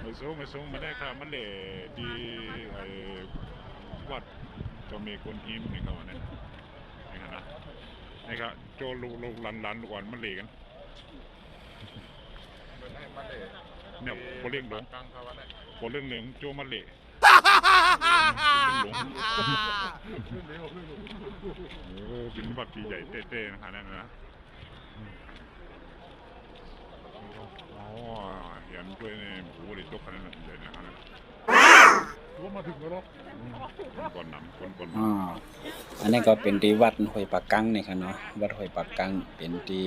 ไม่สูงไม่สูงไม่ได้ค่ะมันเหล่ดีไอ้วัดจะมีคนอิมนี่เขาเนี่ยนี่ครับนะนี่ครับโจลูลูลันลันก่อนมันเหล่กันเนี่ยโบเลี้ยงหลงโบเลี้ยงหลงโจมันเหล่ โอ้เป็นวัดที่ใหญ่เต้ๆนะครับนั่นนะโอ๋อเห็นด้วยในหูดิตกขนาดนั้นเลยนะครับว่ามาถึงแล้วเนาะก่อนนำคนก่อนนอ่าอันนี้ก็เป็นที่วัดห้วยปากกังเนี่ยครับเนาะวัดห้วยปากกังเป็นที่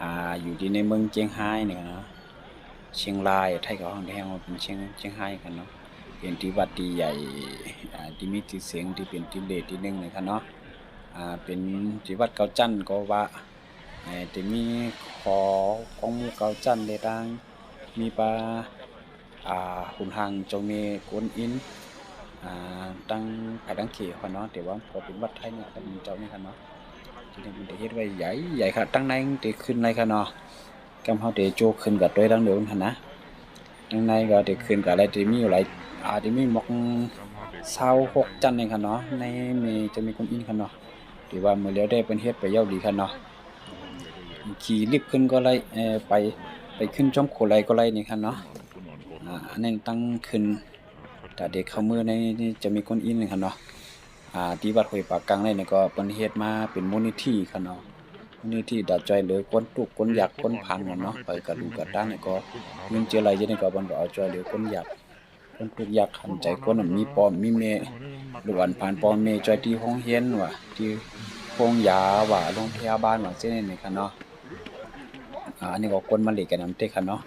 อ่าอยู่ที่ในเมืองเจียงไฮ้เนี่ครับเนาะเชียงรายไทยก็ห้องแท้ว่าเป็นเชียงเชียงไฮ้ครับเนาะ เป็นที่วัดที่ใหญ่ที่มีที่เสียงที่เป็นที่เดชที่หนึ่งนี่ครับเนาะเป็นที่วัดเกาจันทน์ก็ว่าเอ่อที่มีขอของมูเกาจันทน์ได้ดังมีปลาหุ่นหางจ้าแม่กวนอินอตั้งภายดังเขียวเนาะแต่ว่าพอเป็นวัดไทยเนี่ยก็มีเจ้านี่ค่ะเนาะที่นี่มันได้เฮ็ดไว้ใหญ่ใหญ่ค่ะตั้งในได้ขึ้นในค่ะเนาะกำเฮาได้โจขึ้นกับด้วยดังเดิมหั่นนะ ตั้งในก็ได้ขึ้นกับอะไรที่มีอยู่หลายอาที่มีมอกเศร้าหกจันเองค่ะเนาะในมีจะมีคนอินค่ะเนาะที่ว่ามื้อแล้วได้เป็นเฮ็ดไปเย้าดีค่ะเนาะขี่ลิฟต์ขึ้นก็ไล่เอ่อไปไปขึ้นจอมโคไลก็ไล่นี่ค่ะเนาะอ่าอันนั้นตั้งขึ้นแต่เด็กเข้ามือในนี่จะมีคนอินเลยครับเนาะอ่าที่วัดห้วยปากกังนี่เนี่ยก็เปิ้นเฮ็ดมาเป็นมูลนิธิครับเนาะ นิธิดัดจเหลือคนทุกคนอยากคนพันเนาะไปกับลูกกับตาเนี่ก็เงินเจออะไรจะได้ก็เปิ้นก็เอาจเหลือคนอยากคนทุกอยากหันใจคนมีปอมมีแม่หรือวันผ่านปอมแม่จอยที่ห้องเรียนว่ะที่โรงยาว่าโรงพยาบาลว่าเช่นนี่ครับเนาะอ่าอันนี้ก็คนมาเล่นกันนำเตะครับเนาะ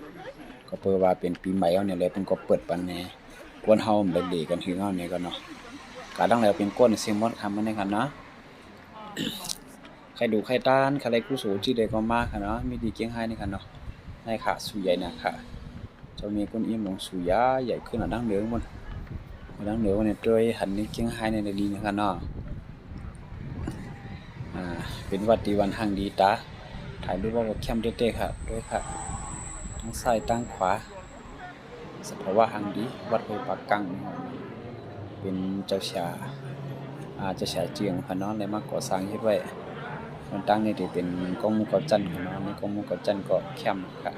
ก็เปิดว่าเป็นปีใหม่เอาเนี่ยแหละเพิ่นก็เปิดปันแหน่กวนเฮาไปเดกันถึงเฮาเนี่ยก็เนาะกาดังแล้วเป็นก้นซิมอนคำมันนี่กันเนาะ ใครดูใครต้านใครกู้สูที่ใดก็มากค่ะเนาะมีดีเกียงไห้นี่ค่ะเนาะในค่ะสูใหญ่นะค่ะจะมีก้นอิ่มลงสูยาใหญ่ขึ้นอะดังเหนือมันดังเหนือมันเนี่ยด้วยหันนี่เกียงไห้ในดีนะคะเนาะอ่าเป็นวัดดีวันห่างดีตาถ่ายรูปว่าแคมเด็ดๆค่ะด้วยค่ะทั้งซ้ายทั้งขวาสภาวะหังดีวัดห้วยปากกังเป็นเจ้าชาอาเจ้าชาเจียงพะน้องเลยมาก่อสร้างเฮ็ดไว้ มันตั้งนี่ที่เป็นกองมู่เกาจันทร์พะเน้องนี่กองหมู่เกาจันทร์ก็แคมค่ะ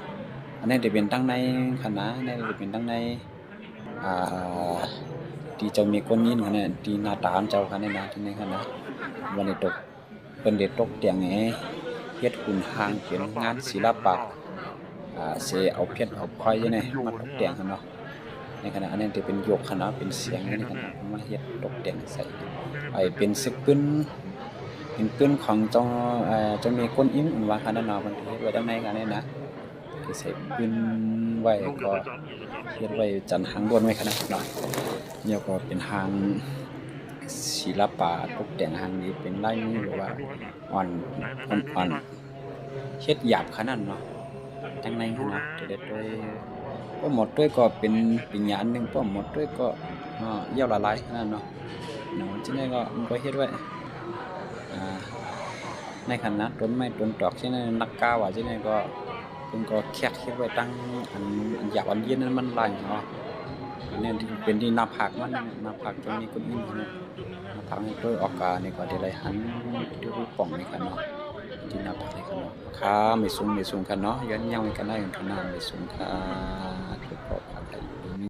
อันนี้ที่เป็นตั้งในคณะอันนี้ที่เป็นตั้งในอ่าที่เจ้ามีคนยินค่ะเนี่ยที่หน้าตามเจ้าค่ะในนะที่ในคณะวันนี้ตกเพิ่นได้ตกแต่งให้เฮ็ดหุ่นหางเป็นงานศิลปะอ่าเสเอาเพชรเอาพลอยยังไงมาตกแต่งกันเนาะในขณะอันนั้นจะเป็นยกคณะเป็นเสียงในขณะมาเฮ็ดตกแต่งใส่ไอเป็นซึกปืน เป็นปืนของจ้าเอ่อจะมีก้นอิ่มว่าคันนั้นเนาะมันเฮ็ดไว้ด้านในกันเนี่ยนะที่ใส่ปืนไว้ก็เฮ็ดไว้จันหางด้วนไว้ขนาดเนาะเนี่ยก็เป็นหางศิลปะตกแต่งหางนี้เป็นลายมือหรือว่าอ่อนอ่อนอ่อนเฮ็ดหยาบขนาดเนาะทั้งในขนาดเด็ดด้วยก็หมดด้วยก็เป็นปิญญาณหนึ่งก็หมดด้วยก็เยี่ยวละลายขนาดเนาะเนาะที่นี่ก็มันก็เฮ็ดไว้ ในขนาดต้นไม้ต้นตอกที่นี่นักกาวที่นี่ก็เพิ่นก็แคกเฮ็ดไว้ตั้งอันอยากอันเย็นนั้นมันลายเนาะอันนี้ที่เป็นที่นาผากมันนาผากจะมีคนอิ่มเนาะน้าผากนี่ด้วยออกกานี่ก็ได้ไหลหันดูปป่องนี่กันเนาะที่นาผากนี่กันเนาะขาไม่สูงไม่สูงกันเนาะย้อนยังกันได้กันขนาดไม่สูงค่ะ